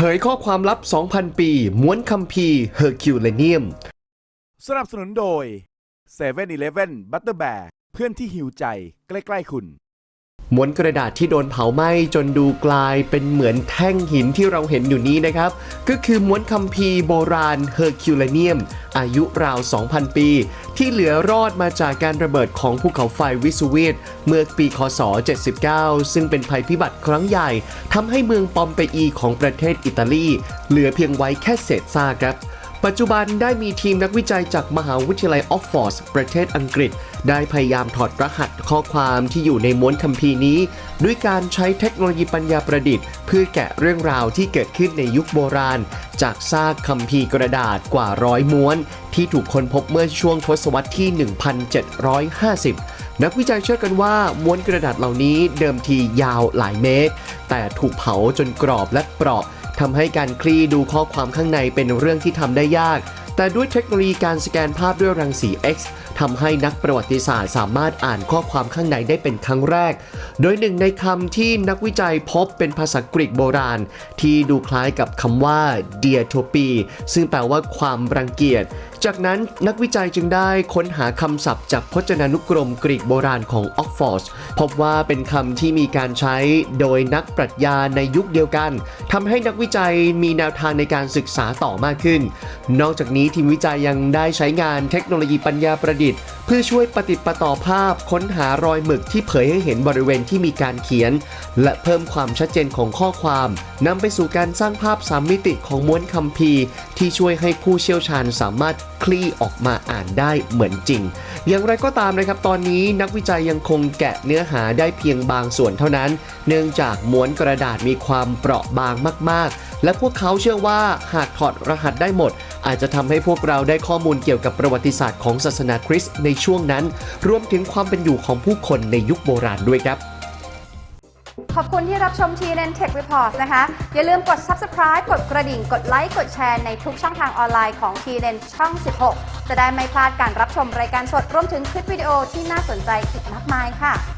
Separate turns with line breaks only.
เผยข้อความลับ 2,000 ปี ม้วนคัมภีร์เฮอร์คิวเลเนียม
สนับสนุนโดย7 e เ e ่ e อบัตเตอร์แบเพื่อนที่หิวใจใกล้ ๆ คุณ
ม้วนกระดาษที่โดนเผาไหม้จนดูกลายเป็นเหมือนแท่งหินที่เราเห็นอยู่นี้นะครับ ก็คือม้วนคัมภีร์โบราณเฮอร์คิวเลเนียม อายุราว 2,000 ปี ที่เหลือรอดมาจากการระเบิดของภูเขาไฟวิสุเวตเมื่อปีคศ 79 ซึ่งเป็นภัยพิบัติครั้งใหญ่ทำให้เมืองปอมเปอีของประเทศอิตาลี เหลือเพียงไว้แค่เศษซากครับ ปัจจุบันได้มีทีมนักวิจัยจากมหาวิทยาลัยออกฟอร์ดประเทศอังกฤษ ได้พยายามถอดรหัสข้อความที่อยู่ในม้วนคัมภีร์นี้ ด้วยการใช้เทคโนโลยีปัญญาประดิษฐ์ เพื่อแกะเรื่องราวที่เกิดขึ้นในยุคโบราณ จากซากคัมภีร์กระดาษกว่าร้อยม้วน ที่ถูกค้นพบเมื่อช่วงทศวรรษที่ 1750 นักวิจัยเชื่อกันว่าม้วนกระดาษเหล่านี้เดิมทียาวหลายเมตร แต่ถูกเผาจนกรอบและเปราะ ทำให้การคลี่ดูข้อความข้างในเป็นเรื่องที่ทำได้ยาก แต่ด้วยเทคโนโลยีการสแกนภาพด้วยรังสี X ทำให้นักประวัติศาสตร์สามารถอ่านข้อความข้างในได้เป็นครั้งแรก โดยหนึ่งในคำที่นักวิจัยพบเป็นภาษากรีกโบราณ ที่ดูคล้ายกับคำว่า diatopy ซึ่งแปลว่าความรังเกียจจากนั้นนักวิจัยจึงได้ค้นหาคำศัพท์จากพจนานุกรมกรีกโบราณของออกฟอร์ดพบว่าเป็นคำที่มีการใช้โดยนักปรัชญาในยุคเดียวกันทำให้นักวิจัยมีแนวทางในการศึกษาต่อมากขึ้น นอกจากนี้ทีมวิจัยยังได้ใช้งานเทคโนโลยีปัญญาประดิษฐ์ เพื่อช่วยปฏิดประต่อภาพค้นหารอยหมึกที่เผยให้เห็นบริเวณที่มีการเขียน และเพิ่มความชัดเจนของข้อความนำไปสู่การสร้างภาพสามมิติของม้วนคัมภีร์ที่ช่วยให้ผู้เชี่ยวชาญสามารถคลี่ออกมาอ่านได้เหมือนจริง อย่างไรก็ตามนะครับ ตอนนี้นักวิจัยยังคงแกะเนื้อหาได้เพียงบางส่วนเท่านั้น เนื่องจากม้วนกระดาษมีความเปราะบางมาก ๆ และพวกเขาเชื่อว่าหากถอดรหัสได้หมด อาจจะทำให้พวกเราได้ข้อมูลเกี่ยวกับประวัติศาสตร์ของศาสนาคริสต์ในช่วงนั้น รวมถึงความเป็นอยู่ของผู้คนในยุคโบราณด้วยครับ
ขอบคุณที่รับชม TNN Tech Report นะคะ อย่าลืมกด subscribe กดกระดิ่ง กดไลค์กดแชร์ในทุกช่องทางออนไลน์ของ TNN ช่อง 16 จะได้ไม่พลาดการรับชมรายการสดรวมถึงคลิปวิดีโอที่น่าสนใจอีกมากมายค่ะ